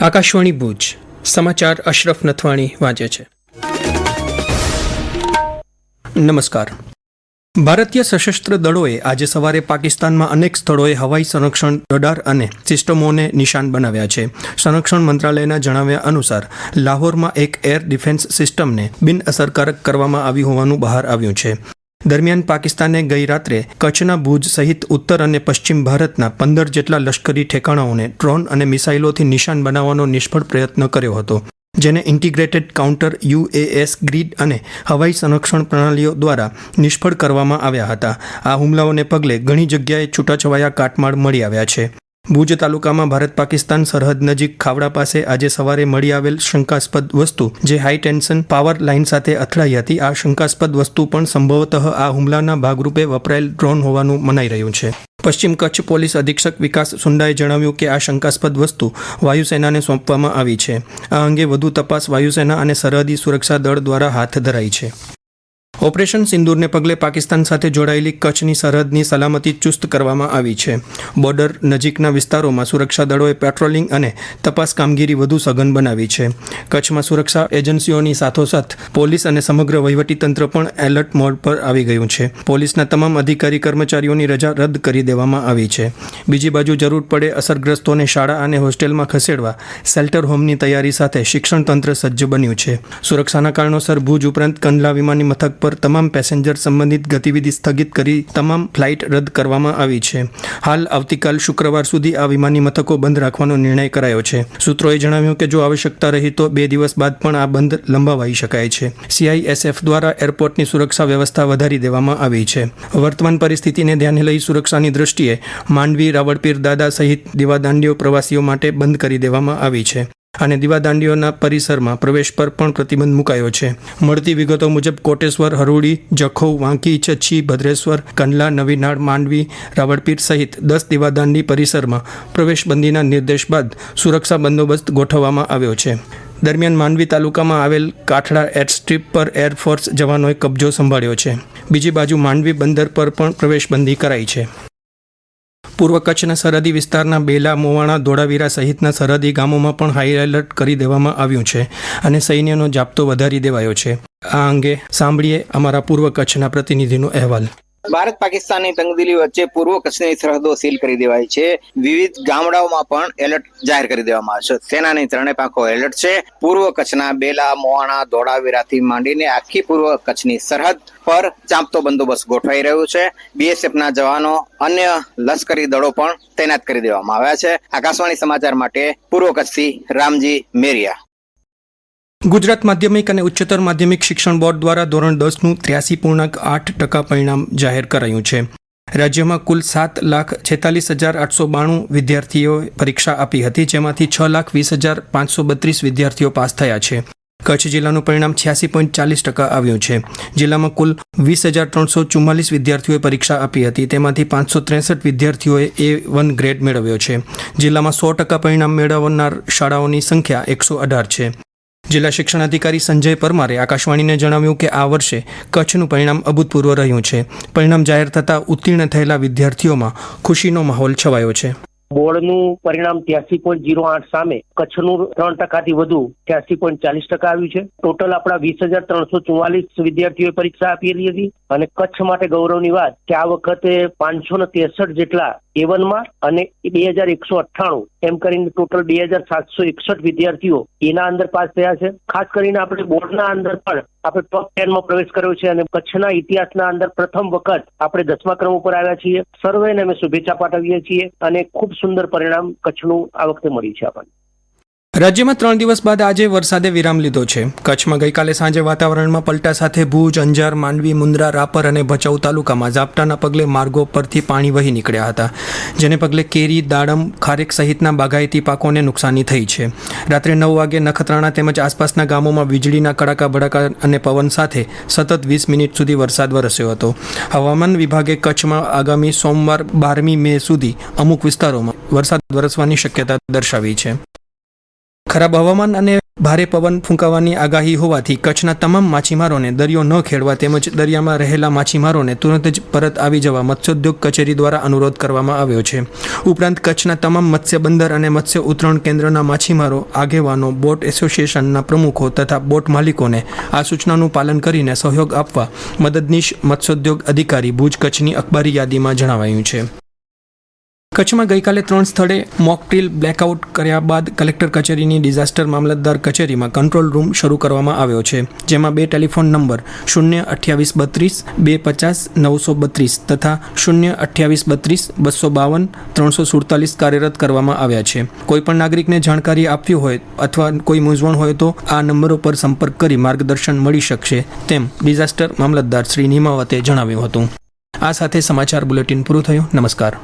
આકાશવાણી ભુજ. સમાચાર અશરફ નથવાણી વાંચે છે. નમસ્કાર. ભારતીય સશસ્ત્ર દળોએ આજે સવારે પાકિસ્તાનમાં અનેક સ્થળોએ હવાઈ સંરક્ષણ રડાર અને સિસ્ટમોને નિશાન બનાવ્યા છે. સંરક્ષણ મંત્રાલયના જણાવ્યા અનુસાર, લાહોરમાં એક એર ડિફેન્સ સિસ્ટમને બિનઅસરકારક કરવામાં આવી હોવાનું બહાર આવ્યું છે. દરમિયાન પાકિસ્તાને ગઈ રાત્રે કચ્છના ભુજ સહિત ઉત્તર અને પશ્ચિમ ભારતના પંદર જેટલા લશ્કરી ઠેકાણાઓને ડ્રોન અને મિસાઇલોથી નિશાન બનાવવાનો નિષ્ફળ પ્રયત્ન કર્યો હતો, જેને ઇન્ટિગ્રેટેડ કાઉન્ટર યુએએસ ગ્રીડ અને હવાઈ સંરક્ષણ પ્રણાલીઓ દ્વારા નિષ્ફળ કરવામાં આવ્યા હતા. આ હુમલાઓને પગલે ઘણી જગ્યાએ છૂટાછવાયા કાટમાળ મળી આવ્યા છે. ભુજ તાલુકામાં ભારત પાકિસ્તાન સરહદ નજીક ખાવડા પાસે આજે સવારે મળી આવેલ શંકાસ્પદ વસ્તુ જે હાઈ ટેન્શન પાવર લાઇન સાથે અથડાઈ હતી. આ શંકાસ્પદ વસ્તુ પણ સંભવતઃ આ હુમલાના ભાગરૂપે વપરાયેલ ડ્રોન હોવાનું મનાઈ રહ્યું છે. પશ્ચિમ કચ્છ પોલીસ અધિક્ષક વિકાસ સુંડાએ જણાવ્યું કે આ શંકાસ્પદ વસ્તુ વાયુસેનાને સોંપવામાં આવી છે. આ અંગે વધુ તપાસ વાયુસેના અને સરહદી સુરક્ષા દળ દ્વારા હાથ ધરાઈ છે. ઓપરેશન સિંદૂરને પગલે પાકિસ્તાન સાથે જોડાયેલી કચ્છની સરહદની સલામતી ચુસ્ત કરવામાં આવી છે. બોર્ડર નજીકના વિસ્તારોમાં સુરક્ષા દળોએ પેટ્રોલિંગ અને તપાસ કામગીરી વધુ સઘન બનાવી છે. કચ્છમાં સુરક્ષા એજન્સીઓની સાથોસાથ પોલીસ અને સમગ્ર વહીવટીતંત્ર પણ એલર્ટ મોડ પર આવી ગયું છે. પોલીસના તમામ અધિકારી કર્મચારીઓની રજા રદ કરી દેવામાં આવી છે. બીજી બાજુ જરૂર પડે અસરગ્રસ્તોને શાળા અને હોસ્ટેલમાં ખસેડવા શેલ્ટર હોમની તૈયારી સાથે શિક્ષણ તંત્ર સજ્જ બન્યું છે. સુરક્ષાના કારણોસર ભુજ ઉપરાંત કંડલા વિમાની મથક પર તમામ પેસેન્જર સંબંધિત ગતિવિધિ સ્થગિત કરી તમામ ફ્લાઇટ રદ કરવામાં આવી છે. હાલ આવતીકાલ શુક્રવાર સુધી આ વિમાની મથકો બંધ રાખવાનો નિર્ણય કરાયો છે. સૂત્રોએ જણાવ્યું કે જો આવશ્યકતા રહી તો બે દિવસ બાદ પણ આ બંધ લંબાવાઈ શકાય છે. સીઆઈએસએફ દ્વારા એરપોર્ટની સુરક્ષા વ્યવસ્થા વધારી દેવામાં આવી છે. વર્તમાન પરિસ્થિતિને ધ્યાને લઈ સુરક્ષાની દૃષ્ટિએ માંડવી, રાવળપીર દાદા સહિત દીવાદાંડીઓ પ્રવાસીઓ માટે બંધ કરી દેવામાં આવી છે. અને દીવાદાંડીઓના પરિસરમાં પ્રવેશ પર પણ પ્રતિબંધ મુકાયો છે. મળતી વિગતો મુજબ કોટેશ્વર હરોડી જખૌ, વાંકી ચચ્છી ભદ્રેશ્વર, કંડલા નવીનાળ માંડવી, રાવળપીર સહિત દસ દીવાદાંડી પરિસરમાં પ્રવેશબંધીના નિર્દેશ બાદ સુરક્ષા બંદોબસ્ત ગોઠવવામાં આવ્યો છે. દરમિયાન માંડવી તાલુકામાં આવેલ કાઠડા એરસ્ટ્રીપ પર એરફોર્સ જવાનોએ કબજો સંભાળ્યો છે. બીજી બાજુ માંડવી બંદર પર પણ પ્રવેશબંધી કરાઈ છે. પૂર્વ કચ્છના સરહદી વિસ્તારના બેલા, મોવાણા, ધોળાવીરા સહિતના સરહદી ગામોમાં પણ હાઈ એલર્ટ કરી દેવામાં આવ્યું છે અને સૈન્યનો જાપ્તો વધારી દેવાયો છે. આ અંગે સાંભળીએ અમારા પૂર્વ કચ્છના પ્રતિનિધિનો અહેવાલ. ભારત પાકિસ્તાનની તંગદિલી વચ્ચે પૂર્વ કચ્છની સરહદો સીલ કરી દેવાઈ છે. વિવિધ ગામડાઓમાં પણ એલર્ટ જાહેર કરી દેવામાં આવશે સેનાની ત્રણે પાંખો એલર્ટ છે. પૂર્વ કચ્છના બેલા મોવાણા ધોળાવીરાથી માંડીને આખી પૂર્વ કચ્છની સરહદ પર ચાંપતો બંદોબસ્ત ગોઠવાઈ રહ્યો છે. બીએસએફના જવાનો, અન્ય લશ્કરી દળો પણ તૈનાત કરી દેવામાં આવ્યા છે. આકાશવાણી સમાચાર માટે પૂર્વ કચ્છથી રામજી મેરિયા. ગુજરાત માધ્યમિક અને ઉચ્ચતર માધ્યમિક શિક્ષણ બોર્ડ દ્વારા ધોરણ દસનું ત્ર્યાસી પૂર્ણાંક આઠ ટકા પરિણામ જાહેર કરાયું છે. રાજ્યમાં કુલ સાત લાખ છેતાલીસ હજાર આઠસો બાણું વિદ્યાર્થીઓએ પરીક્ષા આપી હતી, જેમાંથી છ લાખ વીસ હજાર પાંચસો બત્રીસ વિદ્યાર્થીઓ પાસ થયા છે. કચ્છ જિલ્લાનું પરિણામ છ્યાસી પોઈન્ટ ચાલીસ ટકા આવ્યું છે. જિલ્લામાં કુલ વીસ હજાર ત્રણસો ચુમ્માલીસ વિદ્યાર્થીઓએ પરીક્ષા આપી હતી, તેમાંથી પાંચસો ત્રેસઠ વિદ્યાર્થીઓએ એ વન ગ્રેડ મેળવ્યો છે. જિલ્લામાં સો ટકા પરિણામ મેળવનાર શાળાઓની સંખ્યા એકસો અઢાર છે. જિલ્લા શિક્ષણ અધિકારી સંજય પરમારે આકાશવાણીને જણાવ્યું કે આ વર્ષે કચ્છનું પરિણામ અભૂતપૂર્વ રહ્યું છે. પરિણામ જાહેર થતાં ઉત્તીર્ણ થયેલા વિદ્યાર્થીઓમાં ખુશીનો માહોલ છવાયો છે. બોર્ડનું પરિણામ ત્યાસી પોઈન્ટ જીરો આઠ સામે કચ્છનું ત્રણ ટકાથી વધુ ત્યાસી પોઈન્ટ ચાલીસ ટકા આવ્યું છે. ટોટલ આપણા વીસ હજાર ત્રણસો ચુમ્માલીસ વિદ્યાર્થીઓએ પરીક્ષા આપેલી હતી અને કચ્છ માટે ગૌરવની વાત કે આ વખતે પાંચસો ને તેસઠ જેટલા એવનમાં અને બે હજાર એકસો અઠ્ઠાણું એમ કરીને ટોટલ બે હજાર સાતસો એકસઠ વિદ્યાર્થીઓ એના અંદર પાસ થયા છે. ખાસ કરીને આપણે બોર્ડના અંદર પણ આપણે ટોપ ટેનમાં પ્રવેશ કર્યો છે અને કચ્છના ઇતિહાસના અંદર પ્રથમ વખત આપણે દસમા ક્રમ ઉપર આવ્યા છીએ. સર્વેને અમે શુભેચ્છા પાઠવીએ છીએ અને ખૂબ સુંદર પરિણામ કચ્છનું આ વખતે મળ્યું છે આપણને. રાજ્યમાં ત્રણ દિવસ બાદ આજે વરસાદે વિરામ લીધો છે. કચ્છમાં ગઈકાલે સાંજે વાતાવરણમાં પલટા સાથે ભુજ, અંજાર, માંડવી, મુન્દ્રા, રાપર અને ભચાઉ તાલુકામાં ઝાપટાના પગલે માર્ગો પરથી પાણી વહી નીકળ્યા હતા, જેને પગલે કેરી, દાડમ, ખારેક સહિતના બાગાયતી પાકોને નુકસાની થઈ છે. રાત્રે નવ વાગે નખત્રાણા તેમજ આસપાસના ગામોમાં વીજળીના કડાકા, ભડાકા અને પવન સાથે સતત વીસ મિનિટ સુધી વરસાદ વરસ્યો હતો. હવામાન વિભાગે કચ્છમાં આગામી સોમવાર બારમી મે સુધી અમુક વિસ્તારોમાં વરસાદ વરસવાની શક્યતા દર્શાવી છે. ખરાબ હવામાન અને ભારે પવન ફૂંકાવાની આગાહી હોવાથી કચ્છના તમામ માછીમારોને દરિયો ન ખેડવા તેમજ દરિયામાં રહેલા માછીમારોને તુરંત જ પરત આવી જવા મત્સ્યોદ્યોગ કચેરી દ્વારા અનુરોધ કરવામાં આવ્યો છે. ઉપરાંત કચ્છના તમામ મત્સ્ય બંદર અને મત્સ્ય ઉતરણ કેન્દ્રના માછીમારો, આગેવાનો, બોટ એસોસિએશનના પ્રમુખો તથા બોટ માલિકોને આ સૂચનાનું પાલન કરીને સહયોગ આપવા મદદનીશ મત્સ્યોદ્યોગ અધિકારી ભુજ કચ્છની અખબારી યાદીમાં જણાવાયું છે. કચ્છમાં ગઈકાલે ત્રણ સ્થળે મોકડ્રીલ બ્લેકઆઉટ કર્યા બાદ કલેક્ટર કચેરીની ડિઝાસ્ટર મામલતદાર કચેરીમાં કંટ્રોલ રૂમ શરૂ કરવામાં આવ્યો છે, જેમાં બે ટેલિફોન નંબર શૂન્ય અઠ્યાવીસ બત્રીસ, બે પચાસ, નવસો બત્રીસ તથા શૂન્ય અઠ્યાવીસ બત્રીસ, બસો બાવન, ત્રણસો સુડતાલીસ કાર્યરત કરવામાં આવ્યા છે. કોઈપણ નાગરિકને જાણકારી આપવી હોય અથવા કોઈ મૂંઝવણ હોય તો આ નંબરો પર સંપર્ક કરી માર્ગદર્શન મળી શકશે, તેમ ડિઝાસ્ટર મામલતદાર શ્રી નિમાવતે જણાવ્યું હતું. આ સાથે સમાચાર બુલેટિન પૂરું થયું. નમસ્કાર.